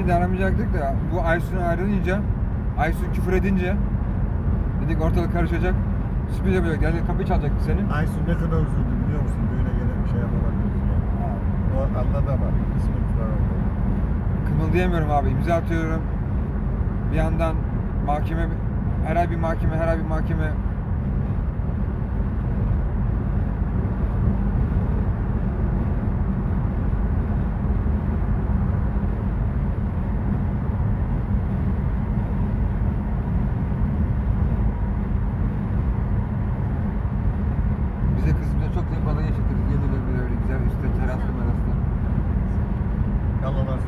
Seni de aramayacaktık da bu Aysun ayrılınca Aysun küfür edince dedik ortalık karışacak. Sürpriz yapacak. Yani kapıyı çalacaktı senin. Aysun ne kadar üzüldü biliyor musun? Düğüne gelen bir şey yapamadık ya. O anladı ama oldu. Kımıldayamıyorum abi. İmza atıyorum. Bir yandan mahkeme her ay bir mahkeme her ay bir mahkeme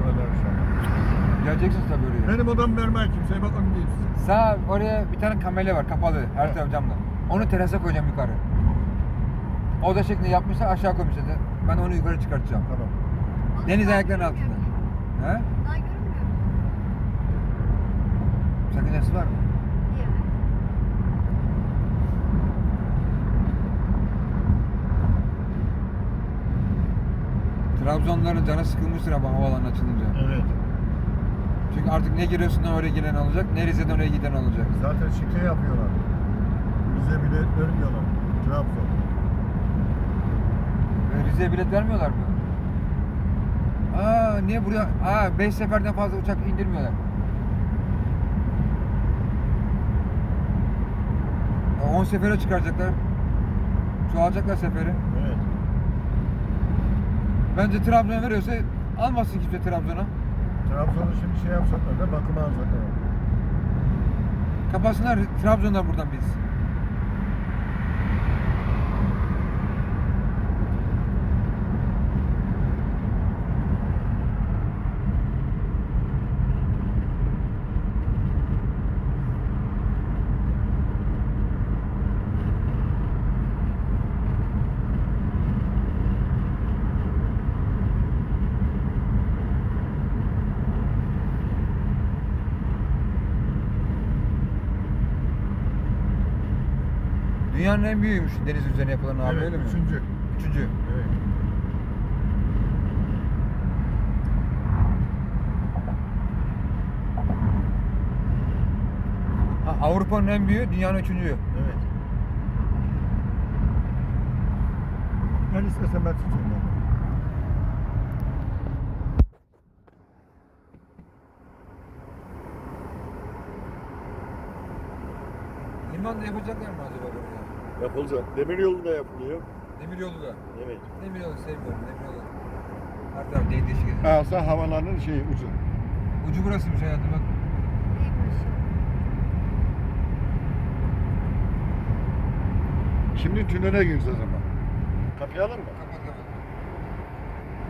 İnşallah. Geleceksiniz tabii oraya. Benim odam vermez kimseye bakın diyeyim size. Sağ oraya bir tane kamera var kapalı her taraf camla. Onu terasa koyacağım yukarı. Oda şeklinde yapmışlar aşağı koymuşlar. Ben onu yukarı çıkartacağım. Tamam. Deniz ayaklarının altında. He? Daha görünmüyor. Sakıncası var mı? Niye? Trabzonluların canı sıkılmıştır ama havalan açılınca. Evet. Çünkü artık ne Giresun'dan oraya gelen olacak, ne Rize'den oraya giden olacak. Zaten şike yapıyorlar. Bize bile vermiyorlar. Trabzon. Ve Rize'ye bilet vermiyorlar mı? Aa niye buraya? Aa 5 seferden fazla uçak indirmiyorlar. 10 sefere çıkaracaklar. Çoğalacaklar seferi. Bence Trabzon'a veriyorsa almasın kimse Trabzon'a. Trabzon'u şimdi şey yapacaklar da bakıma alacaklar. Kapatsınlar Trabzon'dan buradan biz. Dünyanın en büyüğüymüş deniz üzerine yapılan abi evet, öyle mi? üçüncü. Üçüncü. Evet. Ha, Avrupa'nın en büyüğü, dünyanın üçüncü. Evet. Ben istesem ben tutayım ben. Limanda yapacaklar mı acaba oraya? Yapılacak. Demir yolu da yapılıyor. Demiryolu da. Evet. Demiryolu sevmiyorum, demiryolu. Her taraf değişik değişik. Alsa havalanın şeyi ucu. Ucu burasıymış hayatım bak. Neymiş? Şimdi tünele gireceğiz ama. Kapayalım mı? Kapat